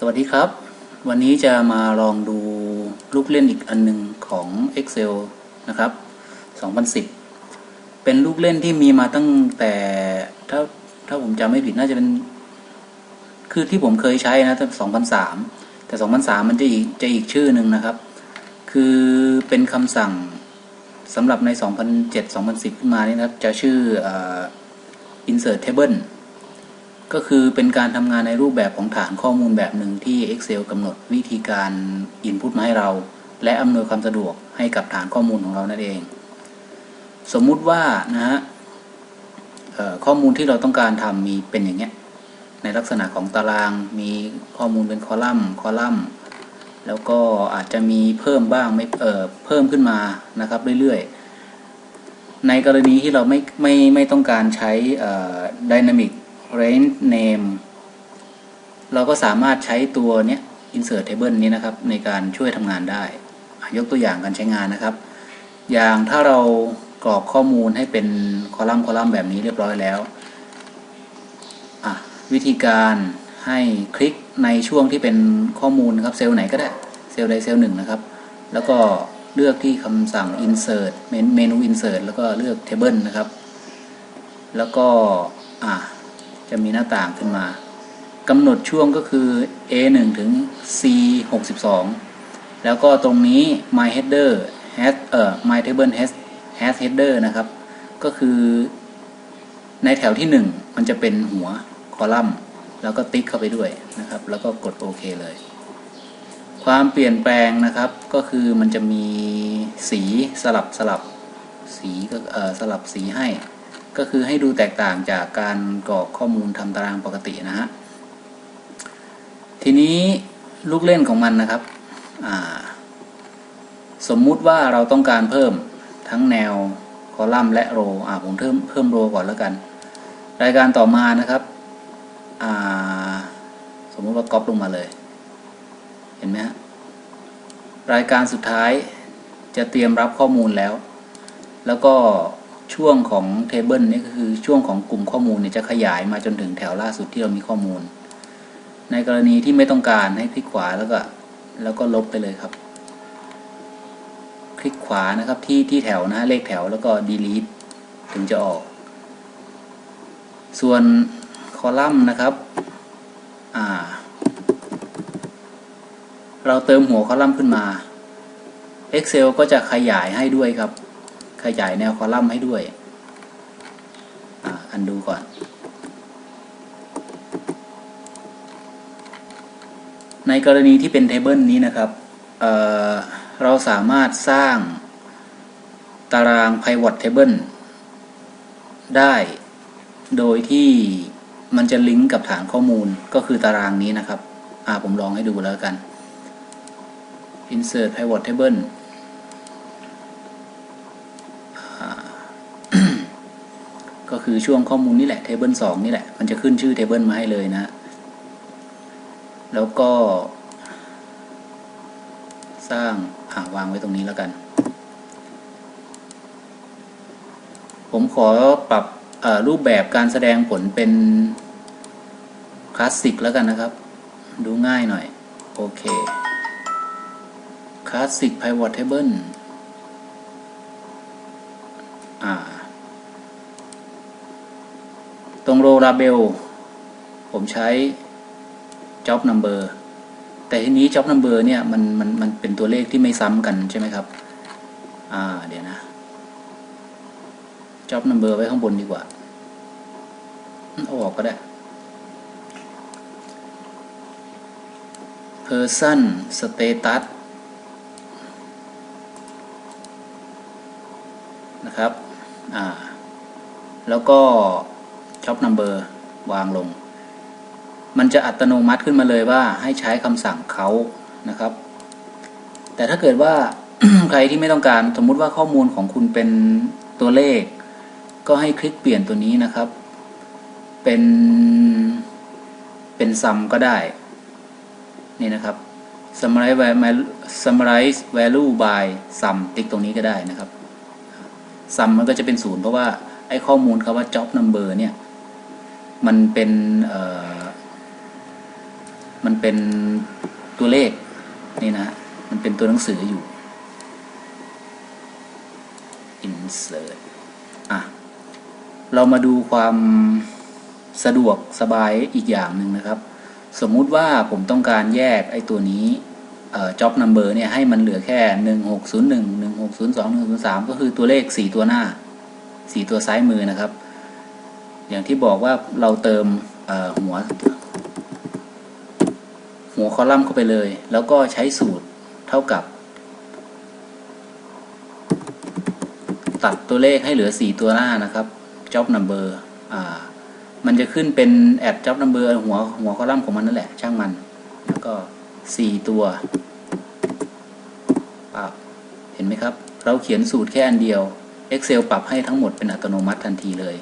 สวัสดีครับ วันนี้จะมาลองดูลูกเล่นอีกอันหนึ่งของ Excel นะครับ 2010 เป็นลูกเล่นที่มีมาตั้งแต่ถ้าถ้าผมจำไม่ผิดน่าจะเป็น คือที่ผมเคยใช้นะตั้ง2003 แต่ 2003 มันจะอีกจะอีกชื่อหนึ่งนะครับ คือเป็นคำสั่งสำหรับใน 2007-2010 ขึ้นมานี่นะครับ จะชื่อเอ่อ insert table ก็คือเป็นการทำงานในรูปแบบของฐานข้อมูลแบบหนึ่งที่ Excel กำหนดวิธีการ Input มาให้เรา และอำนวยความสะดวกให้กับฐานข้อมูลของเรานั่นเอง สมมุติว่านะฮะข้อมูลที่เราต้องการทำมีเป็นอย่างเงี้ยในลักษณะของตารางมีข้อมูลเป็นคอลัมน์คอลัมน์ แล้วก็อาจจะมีเพิ่มบ้างไม่เอ่อเพิ่มขึ้นมานะครับเรื่อยๆ ในกรณีที่เราไม่ไม่ไม่ต้องการใช้เอ่อ dynamic range name เราก็สามารถใช้ตัวเนี้ย insert table นี้นะครับ ในการช่วยทำงานได้ ยกตัวอย่างการใช้งานนะครับ อย่างถ้าเรากรอกข้อมูลให้เป็นคอลัมน์คอลัมน์แบบนี้เรียบร้อยแล้ววิธีการให้คลิกในช่วงที่เป็นข้อมูลนะครับเซลล์ไหนก็ได้เซลล์ใดเซลล์หนึ่งนะครับ แล้วก็เลือกที่คำสั่ง insert เมนู insert แล้วก็เลือก table นะครับ แล้วก็อะ จะมีหน้าต่างขึ้นมากำหนดช่วงก็คือ A 1 ถึง C 62 แล้วก็ตรงนี้ my header has เอ่อ my table has has header นะครับ ก็คือในแถวที่ 1 มันจะเป็นหัวคอลัมน์ แล้วก็ติ๊กเข้าไปด้วยนะครับ แล้วก็กดโอเคเลย ความเปลี่ยนแปลงนะครับก็คือมันจะมีสีสลับสลับสีก็เอ่อสลับสีให้ ก็คือให้ดูแตกต่างจากการกรอกข้อมูลทำตารางปกตินะฮะทีนี้ลูกเล่นของมันนะครับ สมมุติว่าเราต้องการเพิ่มทั้งแนวคอลัมน์และโรอ่าผมเพิ่มเพิ่มโรก่อนแล้วกัน รายการต่อมานะครับ สมมุติว่าก๊อปลงมาเลย เห็นไหมฮะรายการสุดท้ายจะเตรียมรับข้อมูลแล้ว แล้วก็ ช่วงของเทเบิลนี่ก็คือช่วงของกลุ่มข้อมูลเนี่ยจะขยายมาจนถึงแถวล่าสุดที่เรามีข้อมูล ในกรณีที่ไม่ต้องการให้คลิกขวาแล้วก็แล้วก็ลบไปเลยครับ คลิกขวานะครับที่ที่แถวนะเลขแถวแล้วก็ delete ถึงจะออก ส่วนคอลัมน์นะครับอ่าเราเติมหัวคอลัมน์ขึ้นมา Excel ก็จะขยายให้ด้วยครับ ขยายแนวคอลัมน์ให้ด้วยอันดูก่อนในกรณีที่เป็นเทเบิลนี้นะครับเเราสามารถสร้างตาราง pivot table ได้ โดยที่มันจะลิงก์กับฐานข้อมูลก็คือตารางนี้นะครับ อ่าผมลองให้ดูแล้วกัน insert pivot table ก็คือช่วงข้อมูลนี่แหละ table 2นี่แหละ มันจะขึ้นชื่อ table มาให้เลยนะ แล้วก็ สร้างอ่าวางไว้ตรงนี้แล้วกัน ผมขอปรับรูปแบบการแสดงผลเป็นคลาสสิกแล้วกันนะครับ ดูง่ายหน่อย โอเคคลาสสิก pivot table อ่า ตรง row label ผมใช้ job number แต่ทีนี้ job number เนี่ยมันมันมันเป็นตัวเลขที่ไม่ซ้ำกันใช่ไหมครับ อ่าเดี๋ยวนะ job number ไว้ข้างบนดีกว่า เอาออกก็ได้ person status นะครับ อ่า แล้วก็ job number วางลง มันจะอัตโนมัติขึ้นมาเลยว่าให้ใช้คำสั่งเขานะครับ แต่ถ้าเกิดว่าใครที่ไม่ต้องการสมมุติว่าข้อมูลของคุณเป็นตัวเลข ก็ให้คลิกเปลี่ยนตัวนี้นะครับ เป็นเป็นซัมก็ได้ นี่นะครับ summarize value summarize value by sum ติ๊กตรงนี้ก็ได้นะครับ sum มันก็จะเป็นศูนย์เพราะว่าไอ้ข้อมูลคาว่า job number เนี่ย มันเป็นมันเป็นตัวเลขนี่นะฮะมันเป็นตัวหนังสืออยู่ insert อะ เรามาดูความสะดวกสบายอีกอย่างหนึ่งนะครับ สมมุติว่าผมต้องการแยกไอ้ตัวนี้เอ่อ job number เนี่ยให้มันเหลือแค่ 1601 1602 1603 ก็คือตัวเลข 4 ตัวหน้า 4 ตัวซ้ายมือนะครับ อย่างที่บอกว่าเราเติมหัว หัวคอลัมน์เข้าไปเลย แล้วก็ใช้สูตรเท่ากับ ตัดตัวเลขให้เหลือ 4 ตัวหน้านะครับ job number อ่ามันจะขึ้นเป็น add job number หัวหัวคอลัมน์ของมันนั่นแหละ ช่างมัน แล้วก็ 4 ตัวปับเห็นไหมครับ เราเขียนสูตรแค่อันเดียว Excel ปรับให้ทั้งหมดเป็นอัตโนมัติทันทีเลย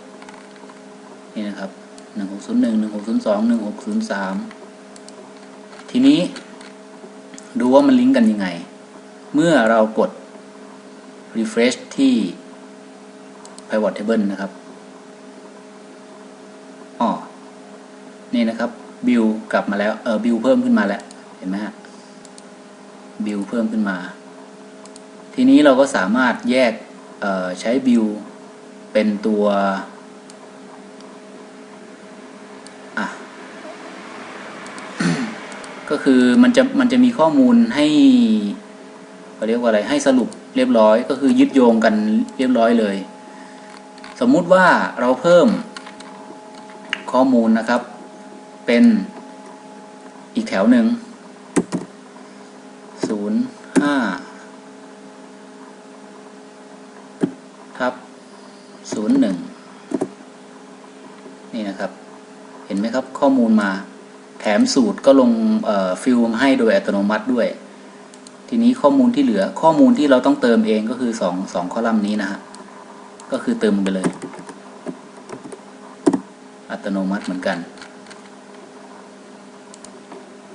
นี่นะครับ 1601 1602 1603 ทีนี้ดูว่ามันลิงก์กันยังไง เมื่อเรากด refresh ที่ pivot table นะครับอ๋อนี่นะครับ บิลกลับมาแล้ว เออ บิลเพิ่มขึ้นมาแล้ว เห็นไหมฮะ บิลเพิ่มขึ้นมา ทีนี้เราก็สามารถแยกใช้บิลเป็นตัว อะ ก็คือมันจะมันจะมีข้อมูลให้เขาเรียกว่าอะไรให้สรุปเรียบร้อย ก็คือยึดโยงกันเรียบร้อยเลย สมมุติว่าเราเพิ่มข้อมูลนะครับ เป็นอีกแถวหนึ่งศูนย์ห้าทับศูนย์หนึ่งนี่นะครับ เห็นไหมครับข้อมูลมา ถมสูตรก็ลงฟิลมให้โดยอัตโนมัติด้วย ทีนี้ข้อมูลที่เหลือข้อมูลที่เราต้องเติมเองก็คือสองสองคอลัมน์นี้นะฮะก็คือเติมไปเลย อัตโนมัติเหมือนกัน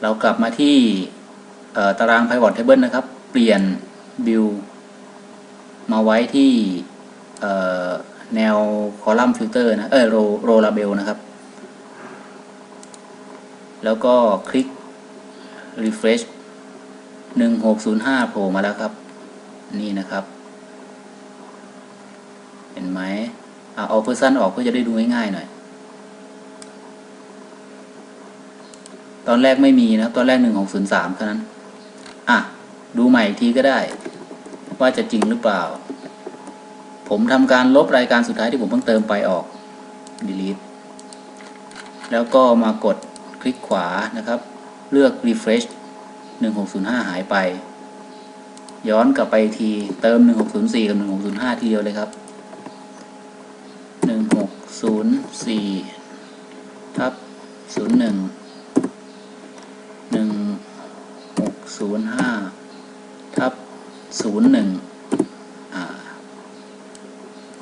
เรากลับมาที่ตาราง pivot table นะครับ เปลี่ยน view มาไว้ที่แนวคอลัมน์ฟิลเตอร์นะเออโรโรลาเบลนะครับ แล้วก็คลิก refresh 1605โผล่มาแล้วครับ นี่นะครับ เห็นไหมเอาเอา person ออกเพื่อจะได้ดูง่ายๆหน่อย ตอนแรกไม่มีนะ ตอนแรก 1603เท่านั้น อะ ดูใหม่อีกทีก็ได้ ว่าจะจริงหรือเปล่า ผมทำการลบรายการสุดท้ายที่ผมเพิ่งเติมไปออก delete แล้วก็มากด คลิกขวานะครับ เลือก refresh 1605 หายไป ย้อนกลับไปทีเติม 1604 กับ 1605 ทีเดียวเลยครับ 1604ทับ01 1605ทับ01อ่า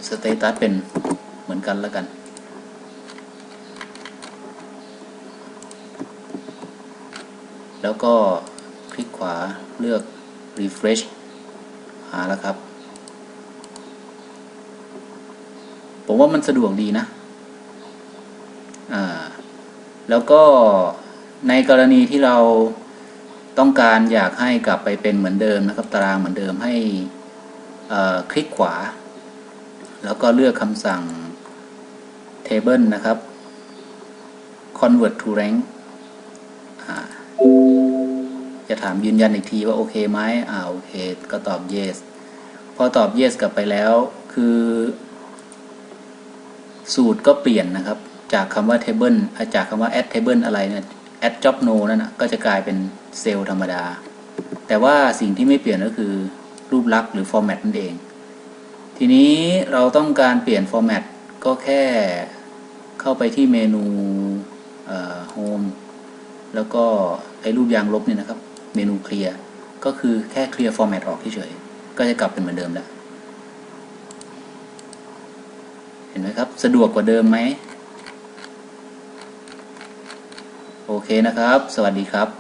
สเตตัสเป็นเหมือนกันแล้วกัน แล้วก็คลิกขวาเลือก refresh หาแล้วครับ ผมว่ามันสะดวกดีนะ อ่า แล้วก็ในกรณีที่เราต้องการอยากให้กลับไปเป็นเหมือนเดิมนะครับ ตารางเหมือนเดิมให้คลิกขวา แล้วก็เลือกคำสั่ง table นะครับ convert to rank จะถามยืนยันอีกทีว่าโอเคไหมอ่าโอเค ก็ตอบ yes พอตอบ yes กลับไปแล้ว คือ สูตรก็เปลี่ยนนะครับ จากคำว่า table จากคำว่า add table อะไรเนี่ย add job no นั่นนะก็จะกลายเป็นเซลล์ธรรมดา แต่ว่าสิ่งที่ไม่เปลี่ยนก็คือรูปลักษณ์หรือ format นั่นเอง ทีนี้เราต้องการเปลี่ยน format ก็แค่เข้าไปที่เมนู home แล้วก็ไอ้รูปยางลบเนี่ยนะครับ เมนูเคลียร์ก็คือแค่เคลียร์ฟอร์แมตออกเฉยๆก็จะกลับเป็นเหมือนเดิมแล้ว เห็นไหมครับ สะดวกกว่าเดิมไหม โอเคนะครับ สวัสดีครับ